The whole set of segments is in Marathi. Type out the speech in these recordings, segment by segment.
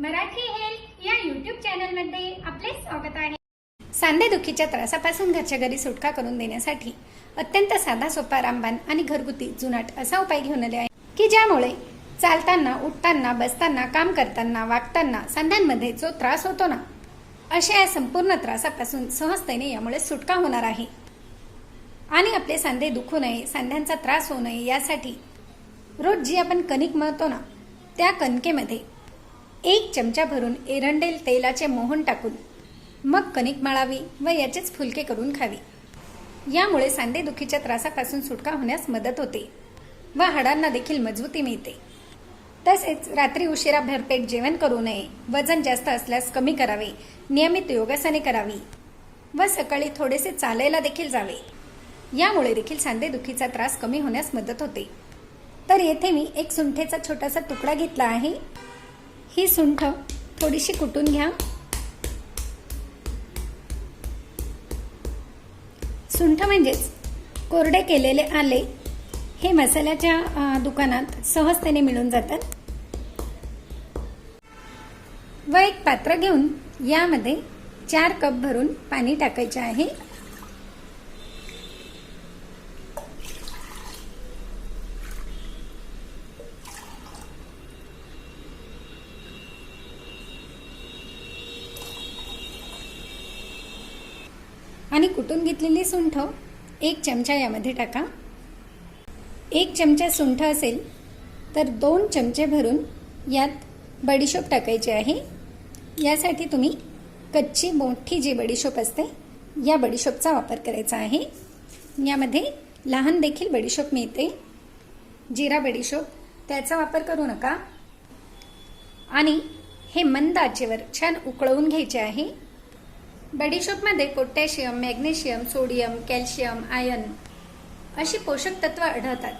मराठी हेल्थ या युट्यूब चॅनलमध्ये आपले स्वागत आहे. सांधेदुखीच्या त्रासापासून घरच्या घरी सुटका करून देण्यासाठी अत्यंत साधा सोपा रामबाण आणि घरगुती जुनाट असा उपाय घेऊन आले आहे. की ज्यामुळे चालताना उठताना बसताना काम करताना वागताना सांध्यांमध्ये जो त्रास होतो ना अशा या संपूर्ण त्रासापासून सहजतेने यामुळे सुटका होणार आहे. आणि आपले सांधे दुखू नये सांध्यांचा त्रास होऊ नये यासाठी रोज जी आपण कणिक मळतो ना त्या कणकेमध्ये एक चमचा भरून एरंडेल तेलाचे मोहन टाकून मग कणिक मळावी व याचेच फुलके करून खावी. यामुळे सांधेदुखीच्या त्रासापासून सुटका होण्यास मदत होते व हाडांना देखील मजबूती मिळते. तसेच रात्री उशिरा भरपेट जेवण करू नये वजन जास्त असल्यास कमी करावे नियमित योगासने करावी व सकाळी थोडेसे चालायला देखील जावे. यामुळे देखील सांधेदुखीचा त्रास कमी होण्यास मदत होते. तर येथे मी एक सुंठेचा छोटासा तुकडा घेतला आहे. ही सुंठ थोडीशी कुटून घ्या. सुंठ म्हणजेच कोरडे केलेले आले हे मसाल्याच्या दुकानात सहजतेने मिळून जातात. व एक पात्र घेऊन यामध्ये चार कप भरून पाणी टाकायचे आहे. आणि कुटून घेतलेली सुंठ? एक चमचा यामध्ये टाका. एक चमचा सुंठ असेल तर दोन चमचे भरून यात बडीशोप टाकायची आहे. यासाठी तुम्ही कच्ची मोठी जी बडीशोप असते या बडीशोपचा वापर करायचा आहे. यामध्ये लहान देखील बडीशोप मिळते. जिरा बडीशोप त्याचा वापर करू नका. आणि हे मंद आचेवर छान उकळवून घ्यायचे आहे. बडीशोपमध्ये potassium magnesium sodium calcium ion अशी पोषक तत्व आढळतात.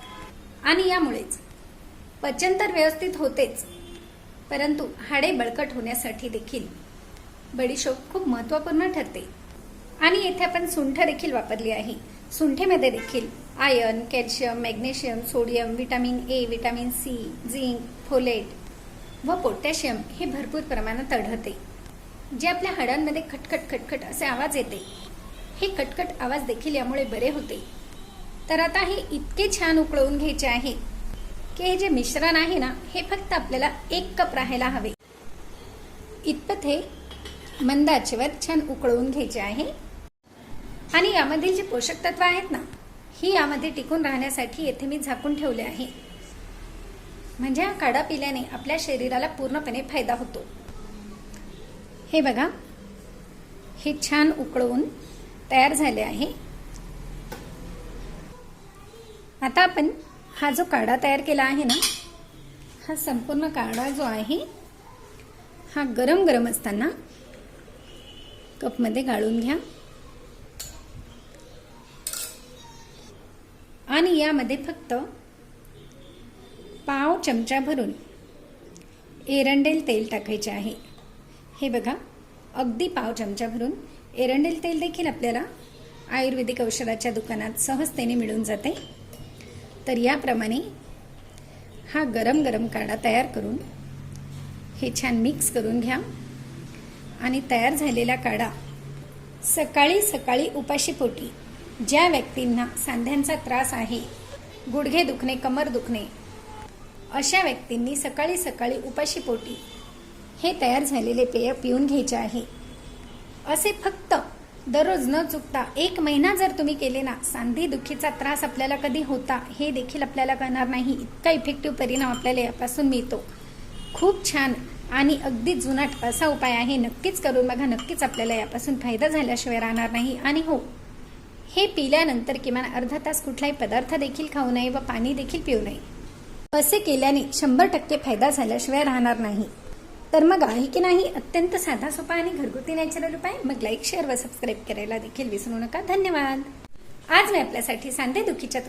आणि यामुळेच पचन तर व्यवस्थित होतेच परंतु हाडे बळकट होण्यासाठी देखील बडीशोप खूप महत्त्वपूर्ण ठरते. आणि येथे आपण सुंठ देखील वापरली आहे. सुंठेमध्ये देखील iron calcium magnesium sodium vitamin A vitamin C zinc folate व पोटॅशियम हे भरपूर प्रमाणात आढळते. जे आपल्या हाडांमध्ये खटखट खटखट असे आवाज येते. हे खटखट आवाज देखील यामुळे बरे होते. तर आता हे इतके छान उकळवून घ्यायचे आहे की हे जे मिश्रण आहे ना हे फक्त आपल्याला एक कप राहायला हवे. इतपत हे मंद आचेवर छान उकळवून घ्यायचे आहे. आणि यामधील जे पोषक तत्व आहेत ना ही यामध्ये टिकून राहण्यासाठी येथे मी झाकून ठेवले आहे. म्हणजे हा काढा पिल्याने आपल्या शरीराला पूर्णपणे फायदा होतो. हे बघा. हे छान उकळवून तयार झाले आहे. आता आपण हा जो काढा तयार केला आहे ना हा संपूर्ण काढा जो आहे हा गरम गरम असताना कपमध्ये गाळून घ्या. आणि यामध्ये फक्त पाव चमचा भरून एरंडेल तेल टाकायचे आहे. हे बघा अगदी पाव चमचा भरून एरंडेल तेल देखील आपल्याला आयुर्वेदिक औषधाच्या दुकानात सहजतेने मिळून जाते. तर याप्रमाणे हा गरम गरम काढा तयार करून हे छान मिक्स करून घ्या. आणि तयार झालेला काढा सकाळी सकाळी उपाशीपोटी ज्या व्यक्तींना सांध्यांचा त्रास आहे गुडघे दुखणे कमर दुखणे अशा व्यक्तींनी सकाळी सकाळी उपाशीपोटी हे तयार झालेले पेय पिऊन घ्यायचे आहे. असे फक्त दररोज न चुकता एक महिना जर तुम्ही केले ना सांधी दुखीचा त्रास आपल्याला कधी होता हे देखील आपल्याला कळणार नाही. इतका इफेक्टिव्ह परिणाम आपल्याला यापासून मिळतो. खूप छान आणि अगदी जुनाट असा उपाय आहे. नक्कीच करून बघा नक्कीच आपल्याला यापासून फायदा झाल्याशिवाय राहणार नाही. आणि हो हे पिल्यानंतर किमान अर्धा तास कुठलाही पदार्थ देखील खाऊ नये व पाणी देखील पिऊ नये. असे केल्याने शंभर टक्के फायदा झाल्याशिवाय राहणार नाही. तर मग आहे की नाही? अत्यंत साधा सोपा आणि घरगुती नॅचरल उपाय. मग लाईक शेअर व सबस्क्राईब करायला देखील विसरू नका. धन्यवाद. आज मी आपल्यासाठी सांधे दुखीच्या